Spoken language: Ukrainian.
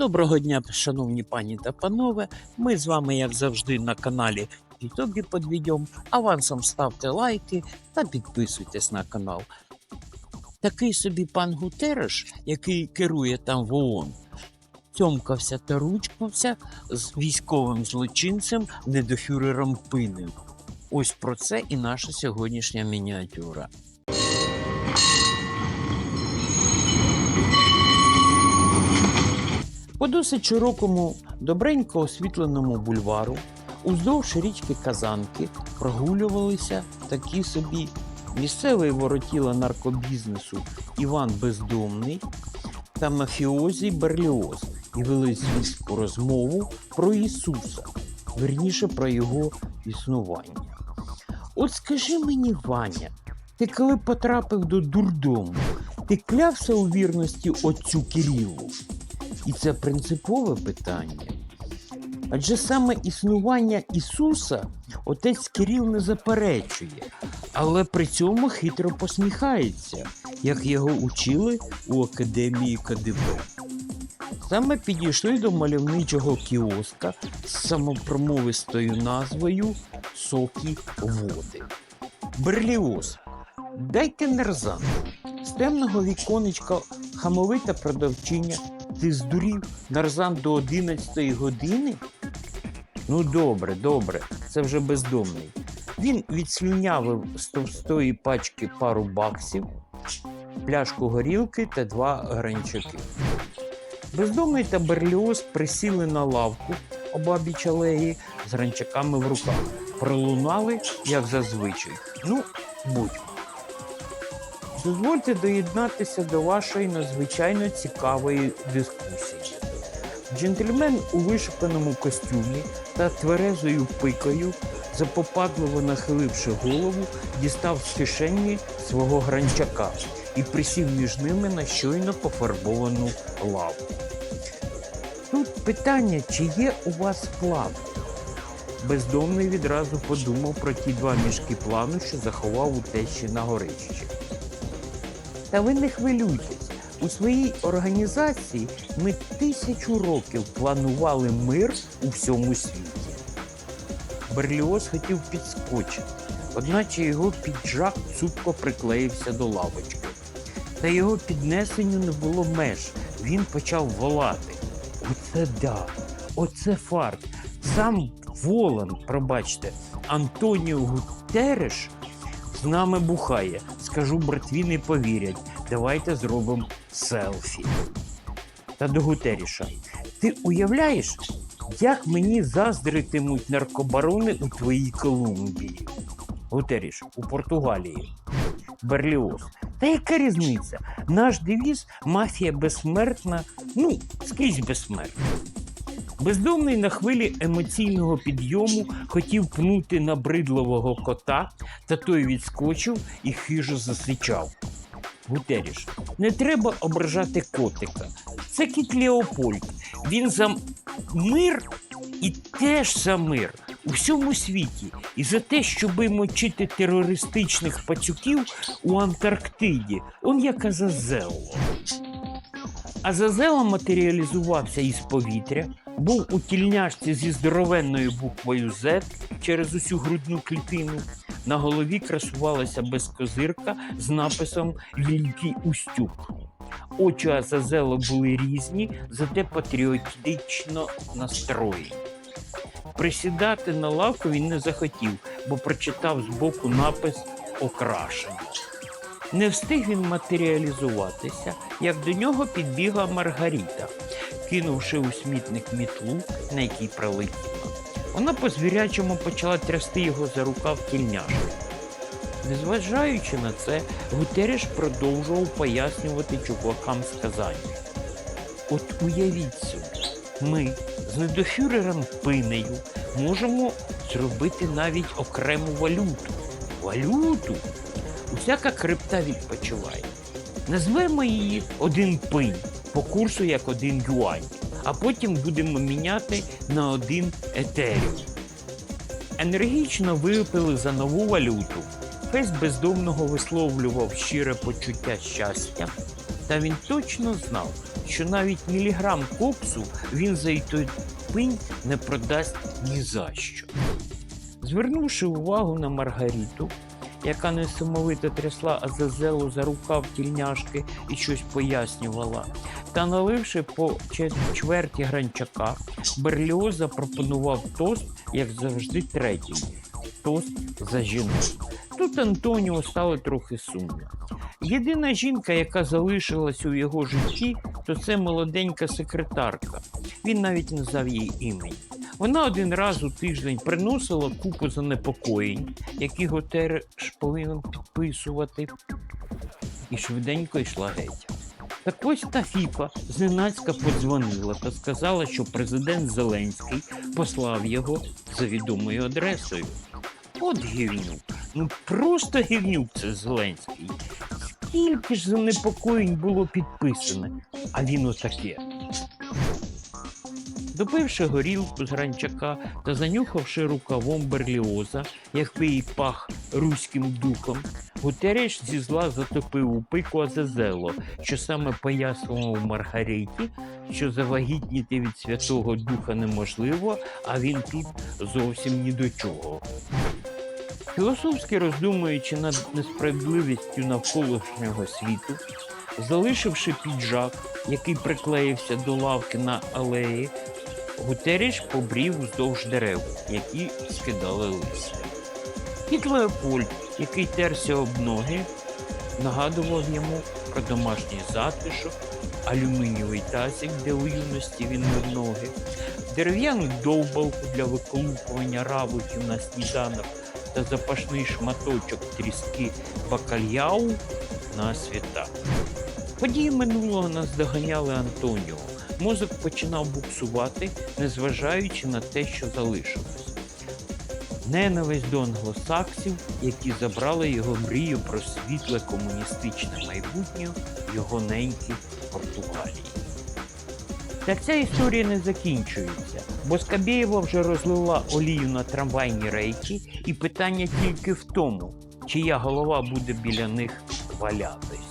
Доброго дня, шановні пані та панове. Ми з вами, як завжди, на каналі Ютубі Подвідьом. Авансом ставте лайки та підписуйтесь на канал. Такий собі пан Гутереш, який керує там в ООН, тьомкався та ручкався з військовим злочинцем недофюрером Пиною. Ось про це і наша сьогоднішня мініатюра. По досить широкому, добренько освітленому бульвару уздовж річки Казанки прогулювалися такі собі місцевий воротіла наркобізнесу Іван Бездомний та мафіозі Берліоз і вели звістку розмову про Ісуса, верніше про його існування. От скажи мені, Ваня, ти коли потрапив до дурдому, ти клявся у вірності отцю Кирилу? І це принципове питання. Адже саме існування Ісуса отець Кирил не заперечує, але при цьому хитро посміхається, як його учили у академії КДБ. Саме підійшли до мальовничого кіоска з самопромовистою назвою Сокі води. Берліоз. Дайте нерзан. З темного віконечка хамовита продавчиня ти здурів нарзан до 11 години? Ну, добре, добре, це вже бездомний. Він відслюнявив з товстої пачки пару баксів, пляшку горілки та два гранчаки. Бездомний та Берліоз присіли на лавку обабіч алеї з гранчаками в руках. Пролунали, як зазвичай. Ну, будь. Дозвольте доєднатися до вашої надзвичайно цікавої дискусії. Джентльмен у вишуканому костюмі та тверезою пикою, запопадливо нахиливши голову, дістав з кишені свого гранчака і присів між ними на щойно пофарбовану лаву. Тут питання, чи є у вас план? Бездомний відразу подумав про ті два мішки плану, що заховав у тещі на горищі. Та ви не хвилюйтесь. У своїй організації ми тисячу років планували мир у всьому світі. Берліоз хотів підскочити, одначе його піджак цупко приклеївся до лавочки. Та його піднесенню не було меж. Він почав волати. Оце да, оце фарт. Сам Волан, пробачте, Антоніо Гутереш з нами бухає. Скажу, братві не повірять. Давайте зробимо селфі. Та до Гутеріша. Ти уявляєш, як мені заздритимуть наркобарони у твоїй Колумбії? Гутеріш, у Португалії. Берліоз. Та яка різниця? Наш девіз мафія безсмертна, ну, скрізь безсмертна. Бездомний на хвилі емоційного підйому хотів пнути набридливого кота, та той відскочив і хижо засичав. Гутеріш, не треба ображати котика. Це кіт Леопольд. Він за мир і теж за мир у всьому світі. І за те, щоби мочити терористичних пацюків у Антарктиді. Он як Азазелло. Азазело матеріалізувався із повітря, був у тільняшці зі здоровенною буквою Z через усю грудну клітину. На голові красувалася безкозирка з написом Вільки Устюг. Очі Азазело були різні, зате патріотично настроєні. Присідати на лавку він не захотів, бо прочитав збоку напис Окрашення. Не встиг він матеріалізуватися, як до нього підбігла Маргаріта, кинувши у смітник мітлу, на якій пролетіла. Вона по звірячому почала трясти його за рукав тільняшки. Незважаючи на це, Гутереш продовжував пояснювати чувакам сказання. От уявіть собі, ми з недофюрером пинею можемо зробити навіть окрему валюту. Валюту? Усяка крипта відпочиває. Назвемо її один пинь по курсу як один юань, а потім будемо міняти на один етеріум. Енергічно випили за нову валюту. Фейс бездомного висловлював щире почуття щастя, та він точно знав, що навіть міліграм коксу він за й той пинь не продасть ні за що. Звернувши увагу на Маргариту, яка несамовито трясла Азазелу за рукав тільняшки і щось пояснювала, та наливши по чверті гранчака, Берліоз запропонував тост, як завжди, третій. Тост за жінок. Тут Антоніо стало трохи сумно. Єдина жінка, яка залишилась у його житті, то це молоденька секретарка. Він навіть назвав її імені. Вона один раз у тиждень приносила купу занепокоєнь, які Готереш повинен підписувати, і швиденько йшла геть. Так ось та Фіфа зненацька подзвонила та сказала, що президент Зеленський послав його за відомою адресою. От гівнюк. Ну просто гівнюк це Зеленський. Скільки ж занепокоєнь було підписане, а він отаке. Допивши горілку з гранчака та занюхавши рукавом берліоза, як її пах руським духом, Гутереш зі зла затопив у пику Азазело, що саме пояснював Маргариті, що завагітніти від Святого Духа неможливо, а він тут зовсім ні до чого. Філософськи роздумуючи над несправедливістю навколишнього світу, залишивши піджак, який приклеївся до лавки на алеї, Гутеріш побрів вздовж дерев, які скидали листя. Кіт Леопольд, який терся об ноги, нагадував йому про домашній затишок, алюмінієвий тазик, де у юності він мив ноги, дерев'яну довбалку для виколупування равликів на сніданок та запашний шматочок тріски бакальяу на свята. Події минулого наздоганяли Антоніо. Мозок починав буксувати, незважаючи на те, що залишилось. Ненависть до англосаксів, які забрали його мрію про світле комуністичне майбутнє його ненькій Португалії. Та ця історія не закінчується, бо Скабєєва вже розлила олію на трамвайні рейки, і питання тільки в тому, чия голова буде біля них валятися.